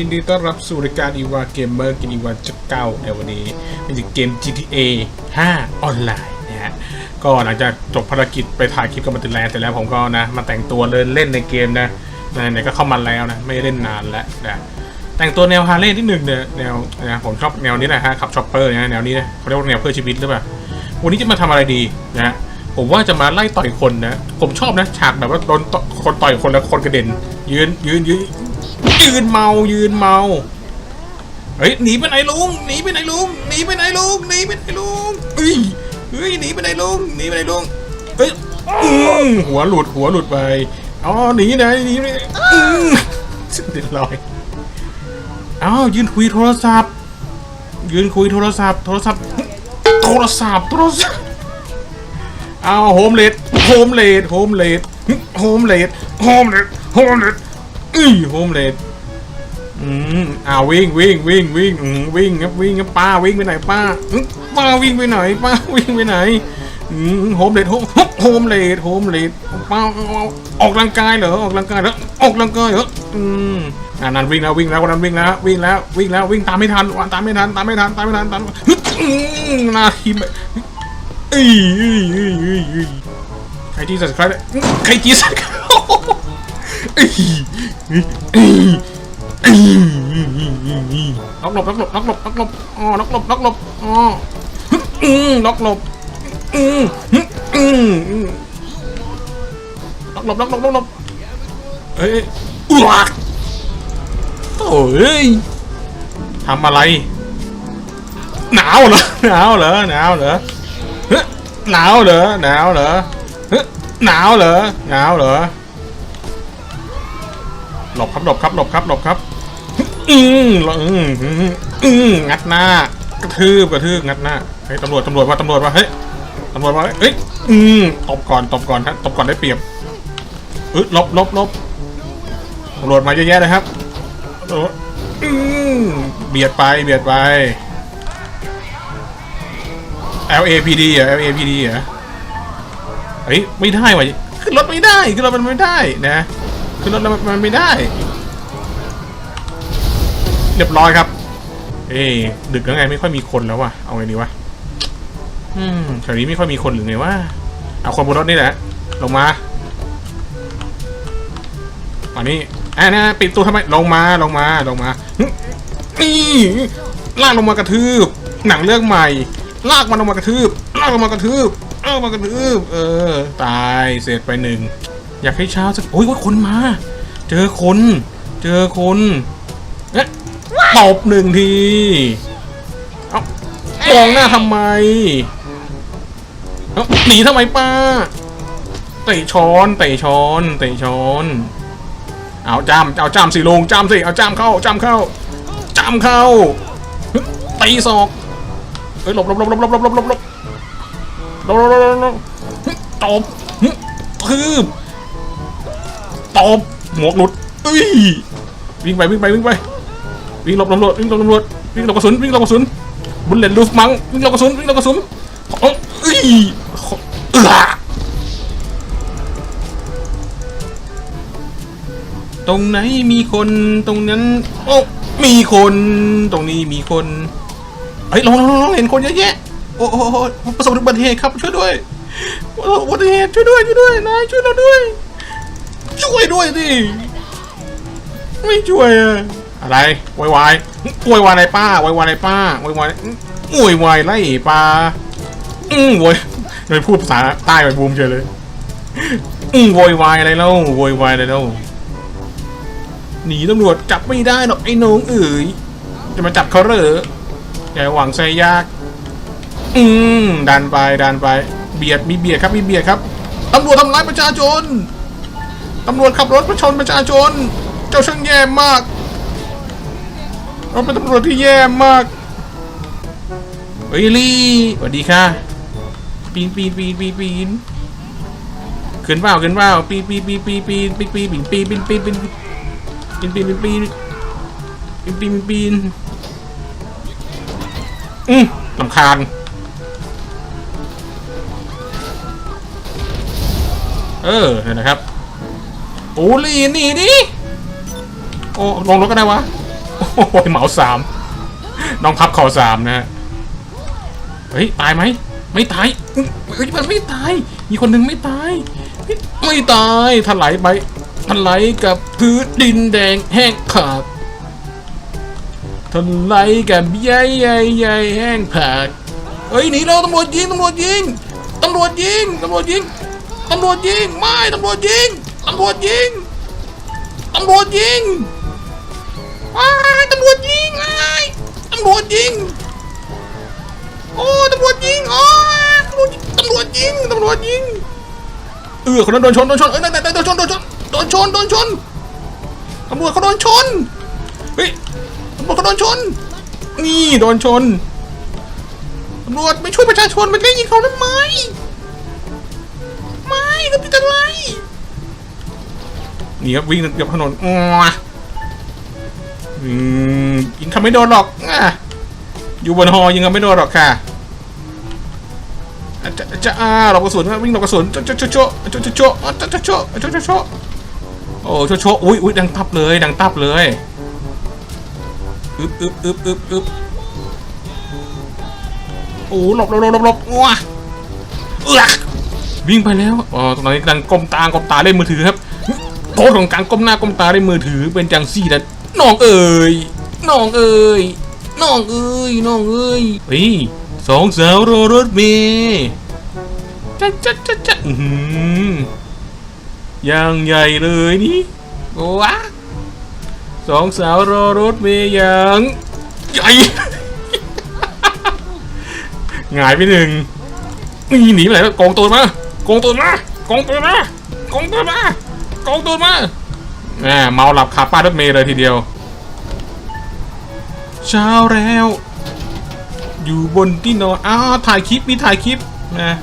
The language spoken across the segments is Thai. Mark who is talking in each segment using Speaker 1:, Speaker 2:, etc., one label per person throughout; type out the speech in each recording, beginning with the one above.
Speaker 1: ยินดีต้อนรับสู่รายการอีวาเกมเมอร์กินอีวาจะเก้าในวันนี้เป็นเกม GTA 5 ออนไลน์นะฮะก็หลังจากจบภารกิจไปถ่ายคลิปกับบัตรแลนด์เสร็จแล้วผมก็นะ มาแต่งตัวเดินเล่นในเกมนะไหนๆก็เข้ามาแล้วนะ ไม่เล่นนานแล้วนะแต่งตัวแนวฮาร์เลย์ที่หนึ่งเนี่ยแนวนะผมชอบแนวนี้นะฮะขับชอปเปอร์นะแนวนี้นะเขาเรียกว่าแนวเพื่อชีวิตหรือเปล่าวันนี้จะมาทำอะไรดีนะ ผมว่าจะมาไล่ต่อยคนนะ ผมชอบนะฉากแบบว่าโดนคนต่อยคนแล้วคนกระเด็น ยืนยืนยืนยืนเมายืนเมาเฮ้ยหนีไปไหนลุงหนีไปไหนลุงหนีไปไหนลุงหนีไปไหนลุงเฮ้ยเฮ้ยหนีไปไหนลุงหนีไปไหนลุงเฮ้ยอืมหัวหลุดหัวหลุดไปอ๋อหนีไหนหนีไปไหนอืมเด็ดลอยอ้าวยืนคุยโทรศัพท์ ยืนคุยโทรศัพท์ โทรศัพท์ โทรศัพท์โทรศัพท์ เอาโฮมเลดโฮมเลดโฮมเลดโฮมเลดโฮมเลดโฮมเลดอื้อโฮมเลดอืมอ้าววิ่งวิ่งวิ่งวิ่งอืมวิ่งครับวิ่งครับป้าวิ่งไปไหนป้าป้าวิ่งไปไหนป้าวิ่งไปไหนอืมโฮมเลดโฮมโฮมเลดโฮมเลดป้าออกกำลังกายเหรอออกกำลังกายเหรอออกกำลังกายเหรออืมอ่านั้นวิ่งแล้ววิ่งแล้วคนนั้นวิ่งแล้ววิ่งแล้ววิ่งแล้ววิ่งตามไม่ทันตามไม่ทันตามไม่ทันตามไม่ทันตามนาที เอ้ยเอ้ยเอ้ยเอ้ยเอ้ยใครจีสับใครใครจีสับเอ้ยเอ้ยเอ้ยล็อกหลบล็อกหลบล็อกหลบล็อกหลบอ๋อล็อกหลบล็อกหลบอ๋ออืมล็อกหลบอืมอืมล็อกหลบล็อกหลบล็อกหลบเอ้ยอ้วกโอ้ยทำอะไร หนาวเหรอหนาวเหรอหนาวเหรอ หนาวเหรอหนาวเหรอหนาวเหรอหนาวเหรอหลบครับหลบครับหลบครับหลบครับอืมอืมอืมอืมงัดหน้ากระทืบกระทืบงัดหน้าเฮ้ยตำรวจตำรวจว่าตำรวจว่าเฮ้ยตำรวจว่าเฮ้ยอืมตบก่อนตบก่อนฮะตบก่อนได้เปรียบอ้ยลบลบลบตำรวจมาเยอะแยะเลยครับตำรวจอืมเบียดไปเบียดไป LAPD เหรอ LAPD เหรอเฮ้ยไม่ได้ว่ะขึ้นรถไม่ได้ขึ้นรถมันไม่ได้นะขึ้นรถมันไม่ได้ เรียบร้อยครับ เอ้ดึกแล้วไงไม่ค่อยมีคนแล้วว่ะเอาไงดีวะอืมแถวนี้ไม่ค่อยมีคนหรือไงวะเอาคนบนรถนี่แหละ ลงมาอันนี้อ่านะปิดตัวทำไมลงมาลงมาลงมานี่ลากลงมากระทืบหนังเรื่องใหม่ ลากมันลงมากระทืบลากลงมากระทืบลากลงมากระทืบเออ ตายเสร็จไปหนึ่งอยากให้เช้าสักโอ้ยว่าคนมา เจอคน เจอคนเอ๊ะตบหนึ่งทีเอ้ามองหน้าทำไมเอ้าหนีทำไมป้าเตะช้อนเตะช้อนเตะช้อนเอาจามเอาจามสิลงจามสิเอาจามเข้าจามเข้าจามเข้าตีศอกเฮ้ยหลบหลบหลบหลบหลบหลบหลบหลบหลบหลบหลบหลบหลบตบทืบตบหมวกหลุดเอ้ยวิ่งไปวิ่งไปวิ่งไปวิ่งหลบตำรวจวิ่งหลบตำรวจวิ่งหลบกระสุนวิ่งหลบกระสุนบุลเลตลูฟมังวิ่งหลบกระสุนวิ่งหลบกระสุนเอ้ยเอ้ยเอือตรงไหนมีคนตรงนั้นโอ้มีคน ตรงนี้มีคน เฮ้ยลองลองลองเห็นคนเยอะแยะ โอ้โหประสบอุบัติเหตุครับช่วยด้วยอุบัติเหตุช่วยด้วยช่วยด้วยนายช่วยเราด้วย ช่วยด้วยดิไม่ช่วยอะอะไรวายวายวายวายอะไรป้าวายวายอะไรป้าวายวายโวยวายไล่ปลาอืมโวยไม่พูดภาษาใต้ไปบูมเฉยเลยอืมโวยวายอะไรเล่าโวยวายอะไรเล่าหนีตำรวจจับไม่ได้หรอกไอ้น้องเอ๋ยจะมาจับเขาเหรอ อย่าหวังใส่ยาก อืมดันไปดันไป เบียดมีเบียดครับมีเบียดครับตำรวจทำร้ายประชาชนตำรวจขับรถประชนประชาชน เจ้าช่างแย่มากเราเป็นตำรวจที่แย่มากเฮ้ยลี่สวัสดีค่ะ ปีนปีนปีนปีนปีนขึ้นเปล่าขึ้นเปล่าปีนปีนปีนปีนปีนปีนปีนปีนปีนปีนปีนปีนปีนปีนปีนปีนปีนปีนปีน อืมลำคาญเออเนี่ยนะครับโอ้ลีหนี่ดิโอ้ลงรถก็ได้วะโอ้ยเหมาสามน้องพับเข่าสามนะฮะเฮ้ยตายไหมไม่ตายเฮ้ยมันไม่ตาย มีคนหนึ่งไม่ตาย ไม่ตายถลายไปถลายกับพื้นดินแดงแห้งขาด ถลายกับใยใยใยแห้งผากเฮ้ยหนีแล้วตำรวจยิงตำรวจยิงตำรวจยิงตำรวจยิงตำรวจยิงไม่ตำรวจยิงตำรวจยิงตำรวจยิงว้ายตำรวจยิงไอ้ตำรวจยิงโอ้ตำรวจยิงโอ้ตำรวจยิงตำรวจยิงเออคนนั้นโดนชนโดนชนเอ้ยนั่นนั่นนั่นโดนชนโดนชนโดนชนโดนชนตำรวจเขาโดนชน เฮ้ยตำรวจเขาโดนชน นี่โดนชนตำรวจไม่ช่วยประชาชนมันได้ยิงเขาทำไมไม่ก็ผิดอะไรนี่ครับวิ่งเกือบถนนอ้วอืมยิงเขาไม่โดนหรอกอะอยู่บนหอยิงเขาไม่โดนหรอกค่ะจะจะอ่าหลบกระสุนวิ่งหลบกระสุนโจ๊ะโจ๊ะโจ๊ะโจ๊ะโจะโจะโจะโจะโจะโจะโจะโจะโอ้โจ๊ะโจ๊ะอุ้ยอุ้ยดังตับเลยดังตับเลย อึบอึบอึบอึบอึบโอ้หลบหลบหลบหลบหลบว้าเอือกวิ่งไปแล้วอ๋อตอนนี้กำลังก้มตากลมตาเล่นมือถือครับโทษของการก้มหน้าก้มตาเล่นมือถือเป็นจังซี่นะน้องเอ๋ยน้องเอ๋ยน้องเอ๋ยน้องเอ๋ยเฮ้ยสองสาวรอรถเมย์จ๊ะจ๊ะจ๊ะจ๊ะอื้อหือยังใหญ่เลยนี่ว้า สองสาวรอรถเมย์อยังใหญ่หงายไปหนึ่งนี่หนีไปไหนแล้วกองตัวมากองตัวมากองตัวมากองตัวมากองตัวมาแหมเมาหลับคาป้ายรถเมย์เลยทีเดียว เช้าแล้ว อยู่บนที่นอนอ้าวถ่ายคลิปมีถ่ายคลิปนะ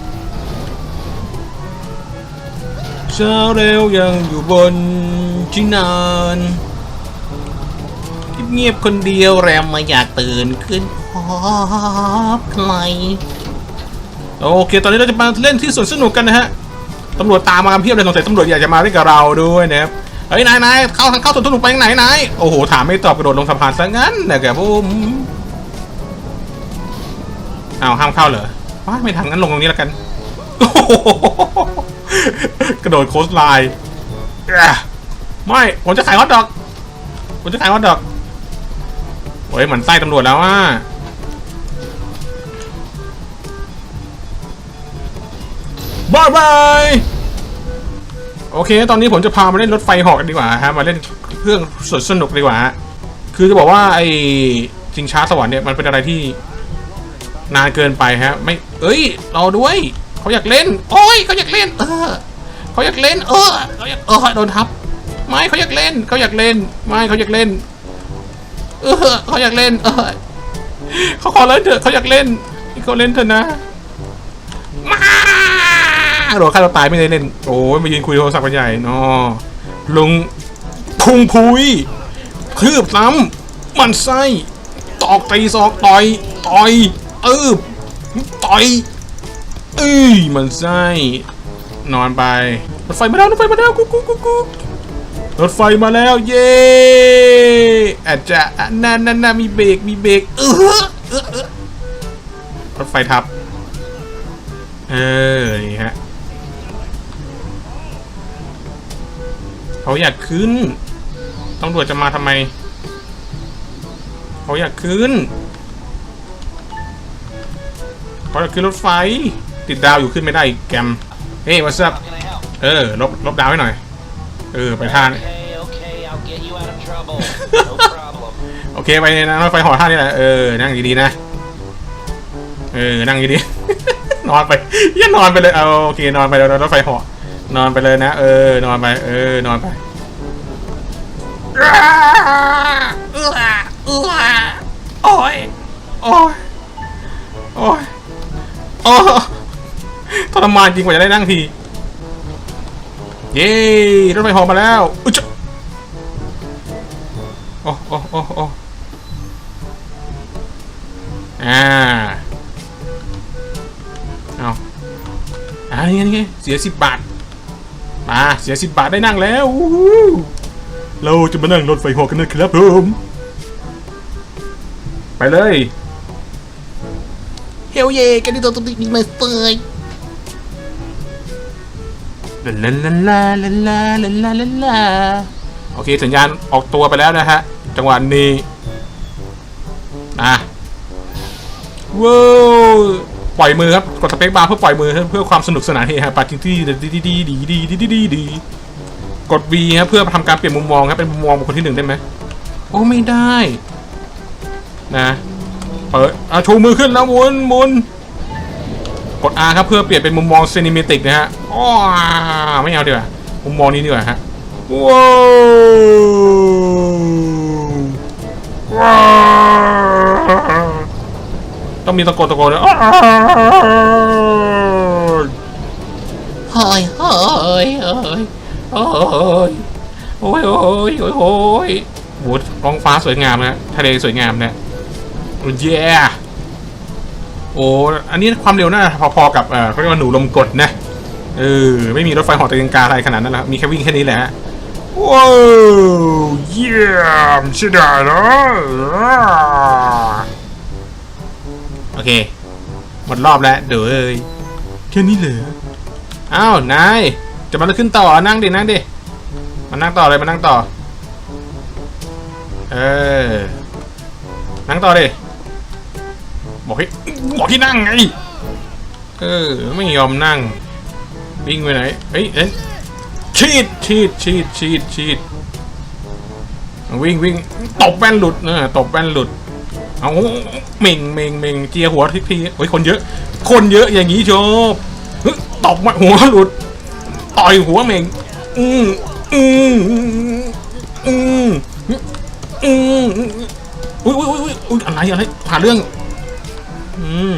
Speaker 1: เช้าเร็วยังอยู่บนที่นอน เงียบคนเดียวแรมมาอยากตื่นขึ้นพบใครโอเค ตอนนี้เราจะมาเล่นที่สวนสนุกกันนะฮะตำรวจตามมาเพียบเลยสงสัยตำรวจอยากจะมาเล่นกับเราด้วยนะครับเฮ้ยนายนายเข้าทางเข้าสวนสนุกไปไหนนายโอ้โหถามไม่ตอบกระโดดลงสะพานซะงั้นนะครับผมเอ้าห้ามเข้าเหรอว้าไม่ทางงั้นลงตรงนี้แล้วกันกระโดดโคสไลน์ไม่ผมจะขายฮอทดอกผมจะขายฮอทดอก อ้ยเหมือนไส้ตำรวจแล้วอะบายบายโอเค ตอนนี้ผมจะพามาเล่นรถไฟหอกกันดีกว่าฮะมาเล่นเครื่องสวนสนุกดีกว่า คือจะบอกว่าไอ้จิงช้าสวรรค์เนี่ยมันเป็นอะไรที่นานเกินไปฮะ ไม่เอ้ยรอด้วยเขาอยากเล่น โอ้ยเขาอยากเล่น เออเขาอยากเล่น เออเขาอยากเออโดนทับ ไม่เขาอยากเล่นเขาอยากเล่น ไม่เขาอยากเล่น เออเขาอยากเล่นเออเขาขอเล่นเถอะเขาอยากเล่นเขาเล่นเถอะนะมาโดนฆ่าตัวตายไม่ได้เล่น โอ้ยมายืนคุยโทรศัพท์กันใหญ่นอลุงพุงพุยคืบซ้ำมันไส้ตอกตีซอกต่อยต่อยเออต่อยเอ้ยมันไส้นอนไปรถไฟมาแล้วรถไฟมาแล้วกุ๊กกุ๊กกุ๊กกุ๊ก รถไฟมาแล้ว เย้อาจจะนั่นนั่นนั่นมีเบรกมีเบรกเออเออเออรถไฟทับ เออนี่ฮะเขาอยากขึ้นตำรวจจะมาทำไม เขาอยากขึ้นเขาอยากขึ้นรถไฟ ติดดาวอยู่ขึ้นไม่ได้อีกแกม เฮ้ยวัส up เออ ลบ ลบดาวให้หน่อย เออ ไปท่าน
Speaker 2: Okay, okay, I'll get you out of trouble. No problem.
Speaker 1: โอเค ไปนะรถไฟหอท่านี่แหละ เออ นั่งดีๆนะ เออ นั่งดีๆ นอนไปอย่านอนไปเลย เอาโอเค นอนไปแล้วรถไฟเหาะนอนไปเลยนะ เออ นอนไป เออ นอนไปเอื้อเอื้อเอื้อโอ้ย โอ้ย โอ้ย โอ้ยทรมานจริงกว่าจะได้นั่งที เย้รถไฟหอมาแล้วอุ๊ยจ๊ะโอ้โอ้โอ้โอ้อ่าเอาอ่านี่ไงนี่ไงเสียสิบบาทมาเสียสิบบาทได้นั่งแล้วอู้หูเราจะมานั่งรถไฟหอกันนะครับผมไปเลย
Speaker 3: เฮลเย่กันดิตัวตุ๊กติ๊กมาสเตอร์
Speaker 1: ลาลาลาลาลาลาลาลาลาลาโอเคสัญญาณออกตัวไปแล้วนะฮะ จังหวะนี้อะว้าวปล่อยมือครับกดสเปคบาร์เพื่อปล่อยมือเพื่อความสนุกสนานเฮฮาปาร์ตี้ดีดีดีดีดีดีดีดีดีกด V ครับเพื่อทำการเปลี่ยนมุมมองครับเป็นมุมมองบุคคลที่หนึ่งได้ไหมโอ้ไม่ได้ นะ เปิดอะชูมือขึ้นแล้วหมุนหมุน กด R ครับเพื่อเปลี่ยนเป็นมุมมองซีนิเมติกนะฮะอ้อไม่เอาดีกว่ามุมมองนี้ดีกว่าฮะว้าวต้องมีตะโกนตะโกนเลยอ้าว
Speaker 3: เฮ้ยเฮ้ยเฮ้ย
Speaker 1: โอ้ยโอ้ยโอ้ยโอ้ยโอ้ยโหท้องฟ้าสวยงามนะทะเลสวยงามนะโอ้ยเย้ โอ้อันนี้ความเร็วน่าพอๆกับเขาเรียกว่าหนูลมกดนะเออไม่มีรถไฟหอตีลังกาอะไรขนาดนั้นแล้วมีแค่วิ่งแค่นี้แหละว้าวเยี่ยมใช่ได้นโอเค หมดรอบแล้วเดี๋ยวเอ้ยแค่นี้เหรออ้าวนายจะมาขึ้นต่อนั่งดินั่งดิมานั่งต่อเลยมานั่งต่อ เออนั่งต่อดิ บอกให้บอกให้นั่งไง เออ ไม่ยอมนั่ง วิ่งไปไหนเฮ้ยเอ๊ะชีดชีดชีดชีดชีดวิ่งวิ่งตบแว่นหลุดเออตบแว่นหลุด เอาเม่งเม่งเม่งเจียหัวทิกทีเฮ้ยคนเยอะ คนเยอะอย่างนี้ชอบตบมาหัวหลุด ต่อยหัวเม่งอืมอืมอืมอืมอุ้ยอุ้ยอุ้ยอะไรอะไรหาเรื่อง อืม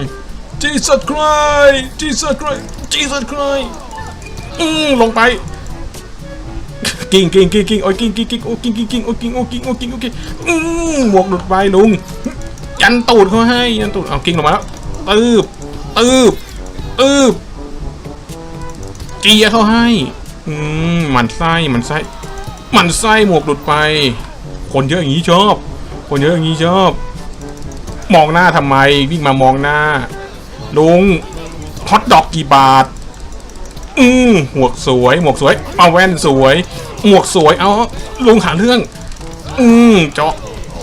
Speaker 1: Jesus Christ Jesus Christ Jesus Christ อืมลงไปกิ้งกิ้งกิ้งกิ้งโอ้ยกิ้งกิ้งกิ้งโอ้ยกิ้งกิ้งกิ้งโอ้ยกิ้งโอ้ยกิ้งโอ้ยกิ้งโอ้ยกิ้งอืมหมวกหลุดไปลุงยันตูดเขาให้ยันตูดเอากิ้งลงมาแล้วตืบตืบตืบเจียเขาให้อืมมันไส้มันไส้มันไส้หมวกหลุดไป คนเยอะอย่างนี้ชอบ คนเยอะอย่างนี้ชอบ มองหน้าทำไม วิ่งมามองหน้า ลุงฮอตดอกกี่บาท อืมหมวกสวย หมวกสวย เอาแว่นสวย หมวกสวย เอาลุงหาเรื่อง อืมเจาะ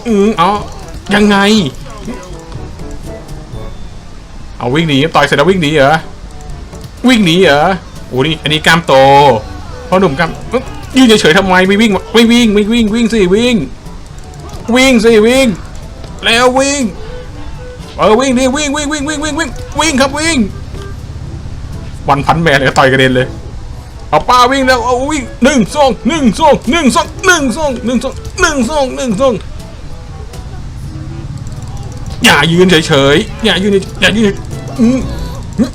Speaker 1: อืมเอายังไง เอาวิ่งหนีต่อยเสร็จแล้ววิ่งหนีเหรอ วิ่งหนีเหรอโอ้นี่อันนี้กล้ามโตพ่อหนุ่มกล้ามยืนเฉยๆทำไมไม่วิ่งไม่วิ่งไม่วิ่งวิ่งสิวิ่ง วิ่งสิวิ่ง แล้ววิ่ง เออวิ่งดิวิ่งวิ่งวิ่งวิ่งวิ่งวิ่งวิ่งครับวิ่งวันพันแมนเลยต่อยกระเด็นเลยเอาป้าวิ่งแล้วเอาวิ่งหนึ่งสองหนึ่งสองหนึ่งสองหนึ่งสองหนึ่งสองหนึ่งสองหนึ่งสองอย่ายืนเฉยๆอย่ายืนอย่ายืน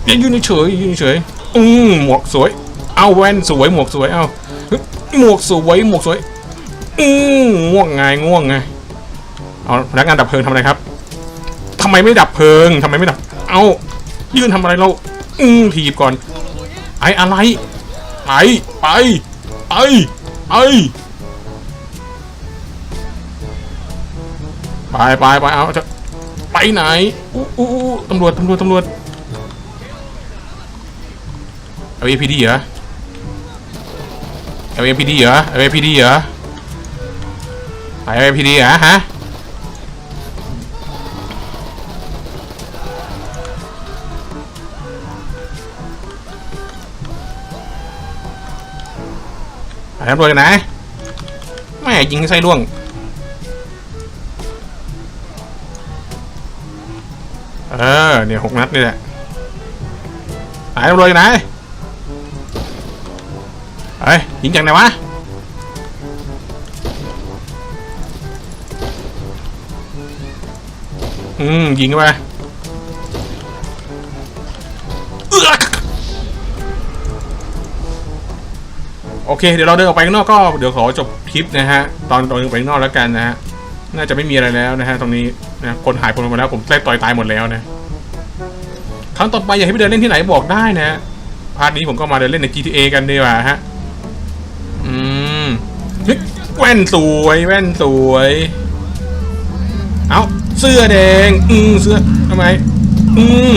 Speaker 1: อย่ายืนเฉยยืนเฉยอืมหมวกสวย เอาแว่นสวยหมวกสวยเอาหมวกสวยหมวกสวยอืมง่วงไงง่วงไงเอาพนักงานดับเพลิงทำอะไรครับำไมไม่ดับเพลิงทำไมไม่ดับ เอายืนทำอะไรเรา อืมถีบก่อน ไอ้อะไร ไป ไป ไป ไป ไปไปไปเอาจะไปไหนอู้อู้ตำรวจตำรวจตำรวจเอา APD เหรอเอา APD เหรอเอา APD เหรอไปเอา APD เหรอฮะ ไปตำรวจกันนะแม่ยิงไส้ร่วงเออเนี่ยหกนัดนี่แหละไหนตำรวจกันไหนเฮ้ยยิงจากไหนวะอืมยิงเข้าไป โอเค เดี๋ยวเราเดินออกไปข้างนอกก็เดี๋ยวขอจบคลิปนะฮะตอนตอนเดินออกไปข้างนอกแล้วกันนะฮะน่าจะไม่มีอะไรแล้วนะฮะตรงนี้นะคนหายคนไปหมดแล้วผมไล่ต่อยตายหมดแล้วนะครั้งต่อไปอยากให้ไปเดินเล่นที่ไหนบอกได้นะฮะพาร์ทนี้ผมก็มาเดินเล่นใน GTA กันดีกว่าฮะเฮ้ยแว่นสวยแว่นสวย เอาเสื้อแดง อืมเสื้อทำไม อืม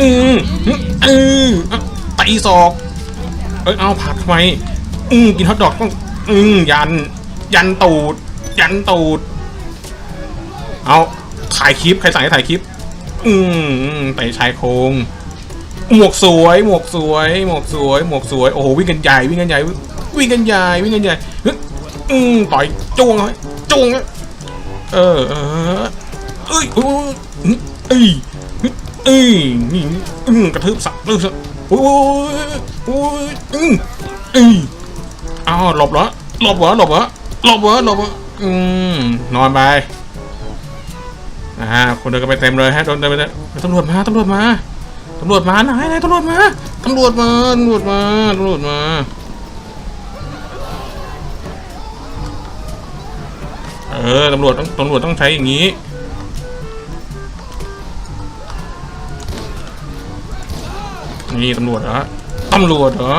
Speaker 1: อืมอืมเออเอาตีศอก เอ้ยเอาผักทำไม อืมกินฮอทดอกต้องอืมยัน ยันตูด ยันตูด เอาถ่ายคลิป ใครสั่งให้ถ่ายคลิป อืมเตะชายโครงหมวกสวย หมวกสวย หมวกสวย หมวกสวย โอ้โหวิ่งกันใหญ่วิ่งกันใหญ่วิ่งกันใหญ่วิ่งกันใหญ่เฮ้ยอืมต่อยจ้วงเลยจ้วงเลยเออเออเอ้ยโอ้ยเอ้ยเอ้ยนี่อืมกระทืบสักกระทืบสักโอ้ยโอ้ยอืมเอ้ย อ้าวหลบเหรอหลบเหรอหลบเหรอหลบเหรอหลบเหรออืมนอนไปอ่าคนเดินกันไปเต็มเลยฮะโดนเดินไปเต็มตำรวจมาตำรวจมาตำรวจมาไหนไหนตำรวจมาตำรวจมาตำรวจมาตำรวจมาเออตำรวจต้องตำรวจต้องใช้อย่างนี้นี่ตำรวจเหรอตำรวจเหรอ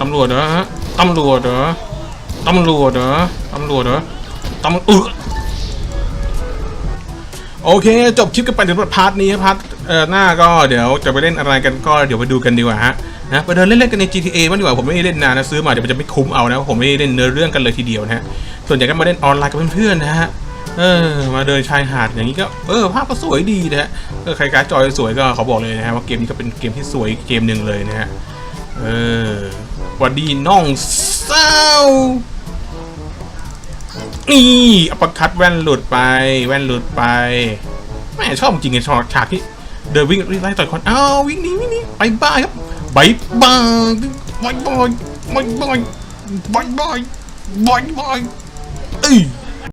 Speaker 1: ตำรวจเหรอฮะ ตำรวจเหรอตำรวจเหรอตำรวจเหรอตำเออโอเค จบคลิปกันไปถึงพาร์ทนี้พาร์ทเอ่อหน้าก็เดี๋ยวจะไปเล่นอะไรกันก็เดี๋ยวไปดูกันดีกว่าฮะนะไปเดินเล่นๆกันใน GTA บ้างดีกว่าผมไม่ได้เล่นนานนะซื้อมาเดี๋ยวมันจะไม่คุ้มเอานะผมไม่ได้เล่นเนื้อเรื่องกันเลยทีเดียวนะฮะส่วนใหญ่ก็มาเล่นออนไลน์กับเพื่อนๆนะฮะเออมาเดินชายหาดอย่างนี้ก็เออภาพก็สวยดีนะฮะเออใครการ์ดจอยสวยก็เขาบอกเลยนะฮะว่าเกมนี้ก็เป็นเกมที่สวยเกมหนึ่งเลยนะฮะเออ หวัดดีน้องเศร้า นี่อัปเปอร์คัดแว่นหลุดไป แว่นหลุดไปแม่ชอบจริงๆชอบฉากที่เดินวิ่งไล่ต่อยคนอ้าววิ่งหนีวิ่งหนีไปบ้ายครับบายบายบายบายบายบายบายบายบายบายเอ้ย